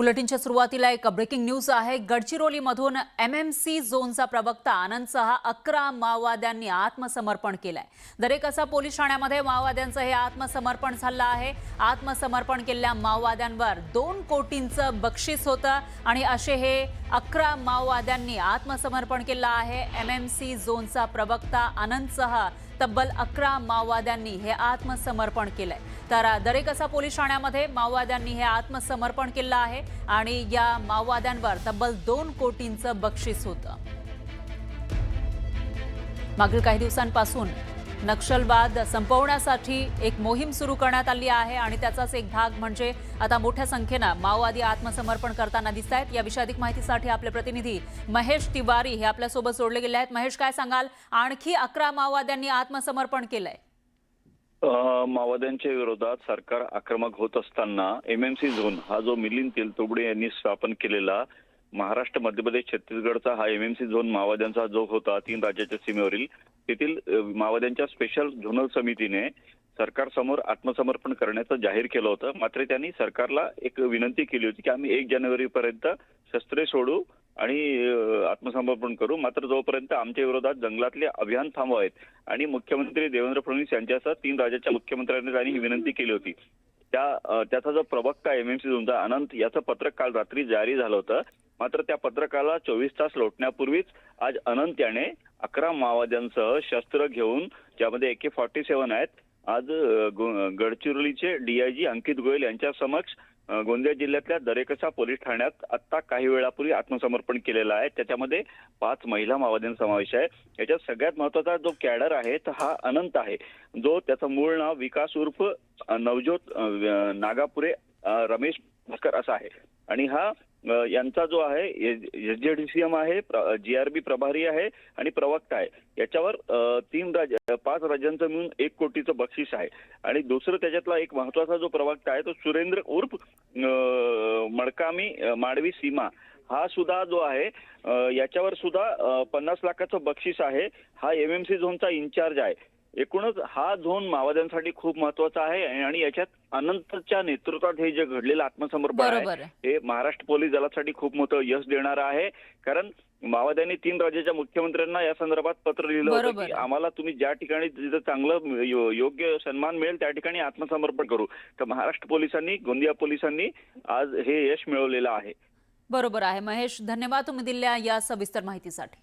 बुलेटिनच्या सुरुवातीला एक breaking news आहे. गडचिरोलीमधून एम एम सी झोनचा प्रवक्ता आनंद सहा अकरा माओवाद्यांनी आत्मसमर्पण केलंय. दरेकसा पोलीस ठाण्यामध्ये माओवाद्यांचं हे आत्मसमर्पण झालं आहे. आत्मसमर्पण केलेल्या माओवाद्यांवर दोन कोटींचं बक्षीस होतं आणि असे हे अकरा माओवाद्यांनी आत्मसमर्पण केलं आहे. एम एम सी झोनचा प्रवक्ता आनंद सहा तब्बल अकरा माओवाद्यांनी हे आत्मसमर्पण केलंय. तर दरेकसा पोलीस ठाण्यामध्ये माओवाद्यांनी हे आत्मसमर्पण केलं आहे आणि या माओवाद्यांवर तब्बल दोन कोटींचं बक्षीस होतं. मागील काही दिवसांपासून नक्षलवाद संपवण्यासाठी एक मोहीम सुरू करण्यात आली आहे आणि त्याचाच एक भाग म्हणजे आता मोठ्या संख्येनं माओवादी आत्मसमर्पण करताना दिसत आहेत. याविषयी अधिक माहितीसाठी आपले प्रतिनिधी महेश तिवारी हे आपल्यासोबत जोडले गेले आहेत. महेश काय सांगाल? आणखी अकरा माओवाद्यांनी आत्मसमर्पण केलंय. माओवाद्यांच्या विरोधात सरकार आक्रमक होत असताना एमएमसी झोन हा जो मिलिंद तेलतुबडे यांनी स्थापन केलेला महाराष्ट्र मध्य प्रदेश छत्तीसगडचा हा एमएमसी झोन माओवाद्यांचा जो होता तीन राज्याच्या सीमेवरील तेथील माओवाद्यांच्या स्पेशल झोनल समितीने सरकारसमोर आत्मसमर्पण करण्याचं जाहीर केलं होतं. मात्र त्यांनी सरकारला एक विनंती केली होती की आम्ही एक जानेवारी पर्यंत शस्त्रे सोडू आणि आत्मसमर्पण करू. मात्र जोपर्यंत आमच्या विरोधात जंगलातले अभियान थांबवावेत आणि मुख्यमंत्री देवेंद्र फडणवीस यांच्यासह तीन राज्याच्या मुख्यमंत्र्यांनी त्यांनी ही विनंती केली होती. त्या त्याचा जो प्रवक्ता एमएमसी झोनचा अनंत याचं पत्रक काल रात्री जारी झालं होतं. मात्र त्या पत्रकाला चोवीस तास लोटण्यापूर्वीच आज अनंत याने अकरा माओवाद्यांसह शस्त्र घेऊन ज्यामध्ये एके फॉर्टी सेव्हन आहेत आज गो- गडचिरोलीचे डीआयजी अंकित गोयल यांच्या समक्ष गोंदिया जिल्ह्यातल्या दरेकसा पोलीस ठाण्यात आत्ता काही वेळापूर्वी आत्मसमर्पण केलेलं आहे. त्याच्यामध्ये पाच महिला माओवाद्यांचा समावेश आहे. याच्यात सगळ्यात महत्त्वाचा जो कॅडर आहे तर हा अनंत आहे. जो त्याचं मूळ नाव विकास उर्फ नवज्योत नागापुरे रमेश भास्कर असा आहे. आणि हा यांचा जो आहे एसजेडीसीएम आहे जी आरबी प्रभारी आहे आणि प्रवक्ता आहे. याच्यावर तीन राज्य पाच राज्यांचं मिळून एक कोटीचं बक्षीस आहे. आणि दुसरं त्याच्यातला एक महत्त्वाचा जो प्रवक्ता आहे तो सुरेंद्र उर्फ मडकामी माडवी सीमा. हा सुद्धा जो आहे याच्यावर सुद्धा पन्नास लाखाचं बक्षीस आहे. हा एमएमसी झोनचा इन्चार्ज आहे. एकूणच हा झोन माओवाद्यांसाठी खूप महत्त्वाचा आहे आणि याच्यात अनंतच्या नेतृत्वात हे जे घडलेलं आत्मसमर्पण आहे हे महाराष्ट्र पोलीस दलासाठी खूप मोठं यश देणार आहे. कारण माओवाद्यांनी तीन राज्याच्या मुख्यमंत्र्यांना या संदर्भात पत्र लिहिलं होतं की. आम्हाला तुम्ही ज्या ठिकाणी जिथं चांगलं योग्य सन्मान मिळेल त्या ठिकाणी आत्मसमर्पण करू. तर महाराष्ट्र पोलिसांनी गोंदिया पोलिसांनी आज हे यश मिळवलेलं आहे. बरोबर आहे. महेश धन्यवाद तुम्ही दिलेल्या या सविस्तर माहितीसाठी.